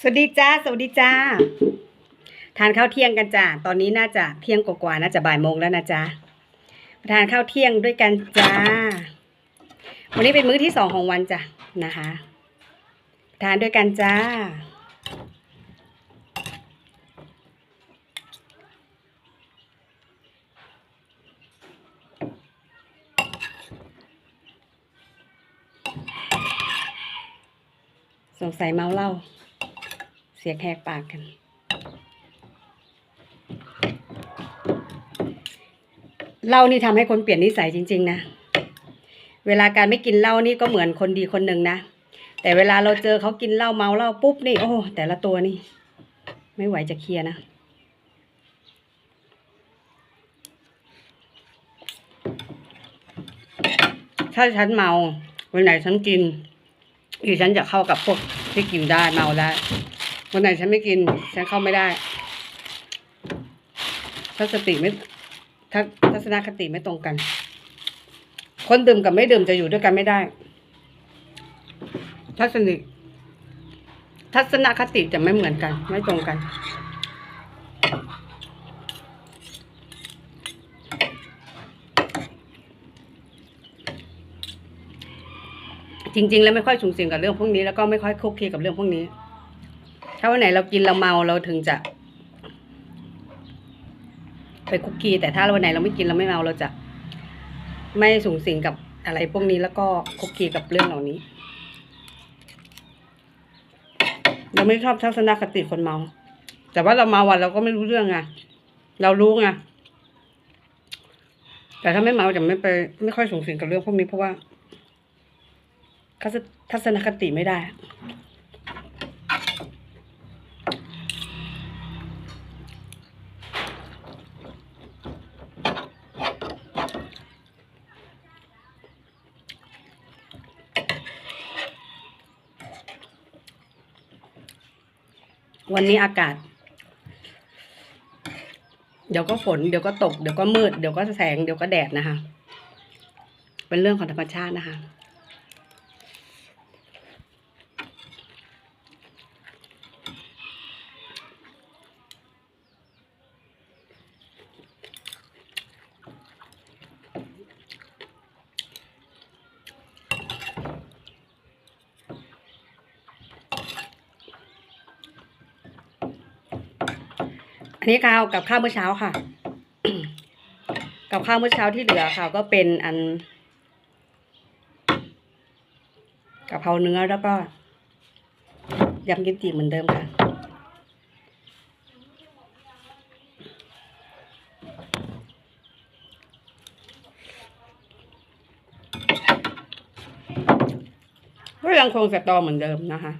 สวัสดีจ้า สวัสดีจ้า ทานข้าวเที่ยงกันจ้า ตอนนี้น่าจะเที่ยงกว่าๆน่าจะบ่ายโมงแล้วนะจ๊ะมาทานข้าวเที่ยงด้วยกันจ้า วันนี้เป็นมื้อที่สองของวันจ้ะนะคะ ทานด้วยกันจ้า สงสัยเมาเหล้า เสียงแหกปากกัน เหล้านี่ทำให้คนเปลี่ยนนิสัยจริง ๆ นะ เวลาการไม่กินเหล้านี่ก็เหมือนคนดีคนหนึ่งนะ แต่เวลาเราเจอเขากินเหล้าเมาเหล้าปุ๊บนี่โอ้แต่ละตัวนี่ ไม่ไหวจะเคลียร์นะถ้าฉันเมาวันไหนฉันกินอีฉันจะเข้ากับพวกที่กินได้เมาได้ วันไหนฉันไม่กิน ฉันเข้าไม่ได้ถ้าสติไม่ทัศนคติไม่ตรงกัน คนดื่มกับไม่ดื่มจะอยู่ด้วยกันไม่ได้ ทัศนิทัศนคติจะไม่เหมือนกัน ไม่ตรงกันจริงๆ แล้วไม่ค่อยสูงสิงกับเรื่องพวกนี้แล้วก็ไม่ค่อยคุกคีกับเรื่องพวกนี้ ถ้าวันไหนเรากินเราเมาเราถึงจะ ไปคุกคีแต่ถ้าวันไหนเราไม่กินเราไม่เมาเราจะ ไม่สูงสิงกับอะไรพวกนี้แล้วก็คุกคีกับเรื่องเหล่านี้ เราไม่ชอบทัศนคติคนเมา แต่ว่าเราเมาวันเราก็ไม่รู้เรื่องไงเรารู้ไงแต่ถ้าไม่เมาจะไม่ไป ไม่ค่อยสูงสิงกับเรื่องพวกนี้เพราะว่าทัศนคติไม่ได้ วันนี้อากาศ เดี๋ยวก็ฝน เดี๋ยวก็ตก เดี๋ยวก็มืด เดี๋ยวก็แสง เดี๋ยวก็แดดนะคะ เป็นเรื่องของธรรมชาตินะคะ นนี้ข้าวกับข้าวเมื่อเช้าค่ะ กับข้าวเมื่อเช้าที่เหลือค่ะ ก็เป็นอันกะเพราเนื้อแล้วก็ยำกิมจิเหมือนเดิมค่ะ ก็ยังคงสตอเหมือนเดิมนะคะ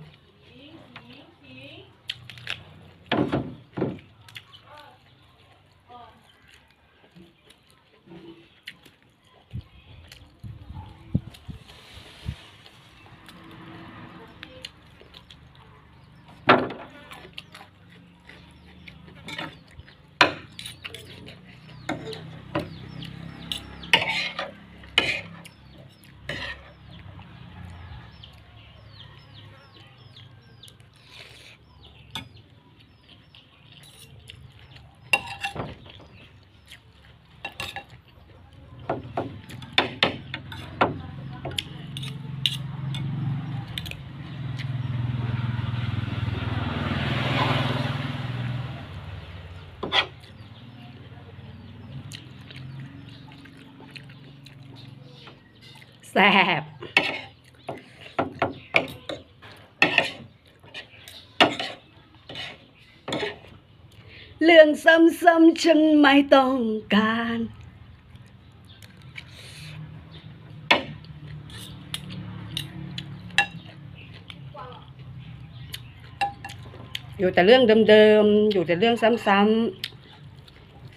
แซ่บเรื่องซ้ำๆฉันไม่ต้องการ อยู่แต่เรื่องเดิมๆ อยู่แต่เรื่องซ้ำ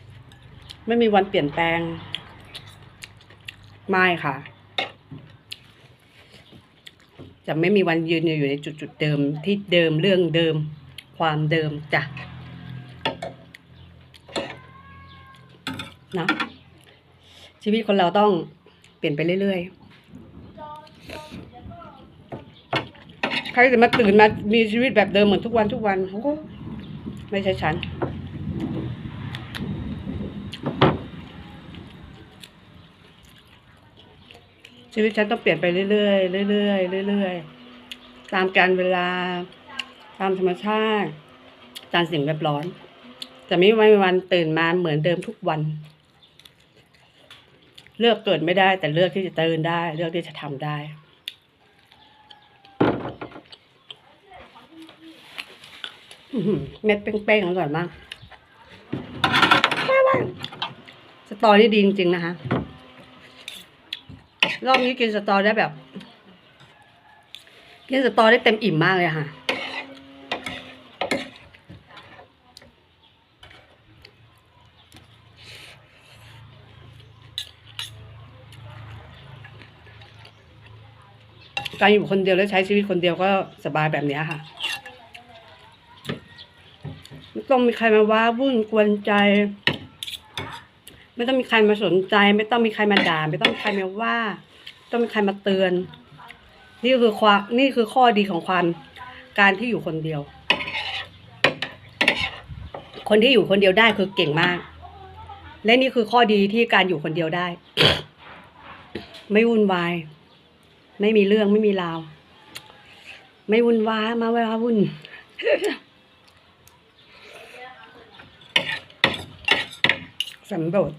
ๆ ไม่มีวันเปลี่ยนแปลง ไม่ค่ะ จะไม่มีวันยืนอยู่ในจุดจุดๆเดิมที่เดิมเรื่องเดิม ความเดิมจ้ะนะชีวิตคนเราต้องเปลี่ยนไปเรื่อยๆใครจะมาตื่นมามีชีวิตแบบเดิมเหมือนทุกวันทุกวันโอ้ไม่ใช่ฉัน ชีวิตฉันต้องเปลี่ยนไปเรื่อยๆเรื่อยๆเรื่อยๆตามการเวลา ตามธรรมชาติ ตามสิ่งแวดล้อมจะไม่มีวันตื่นมาเหมือนเดิมทุกวัน เลือกเกิดไม่ได้ แต่เลือกที่จะตื่นได้ เลือกที่จะทำได้เม็ดเป้งๆอร่อยมากว้าวๆสตอนี่ดีจริงๆนะคะ รอบนี้กินสตอได้แบบ กินสตอได้เต็มอิ่มมากเลยค่ะ การอยู่คนเดียวและใช้ชีวิตคนเดียวก็สบายแบบนี้ค่ะไม่ต้องมีใครมาว่าวุ่นกวนใจ ไม่ต้องมีใครมาสนใจ ไม่ต้องมีใครมาด่า ไม่ต้องมีใครมาว่า ต้องมีใครมาเตือน นี่คือความนี่คือข้อดีของความการที่อยู่คนเดียว คนที่อยู่คนเดียวได้คือเก่งมาก และนี่คือข้อดีที่การอยู่คนเดียวได้ ไม่วุ่นวาย ไม่มีเรื่องไม่มีราว ไม่วุ่นวายมาเวลาวุ่นสันโดษ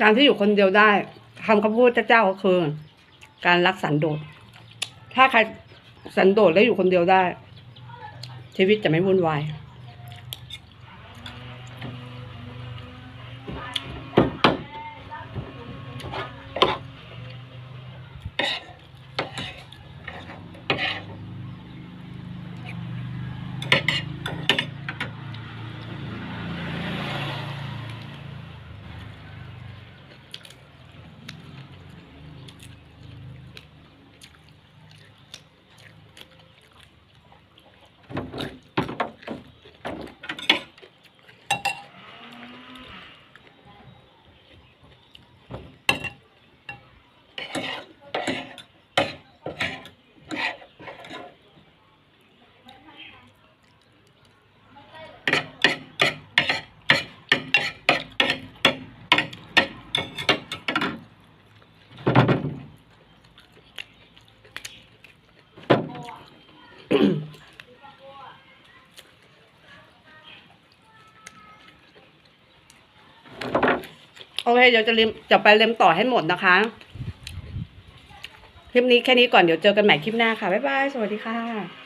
การที่อยู่คนเดียวได้คำคำพูดเจ้าก็คือ การรักสันโดษ ถ้าใครสันโดษและอยู่คนเดียวได้ ชีวิตจะไม่วุ่นวาย โอเคเดี๋ยวจะเล็มจะไปเล็มต่อให้หมดนะคะ คลิปนี้แค่นี้ก่อนเดี๋ยวเจอกันใหม่คลิปหน้าค่ะ บ๊ายบาย สวัสดีค่ะ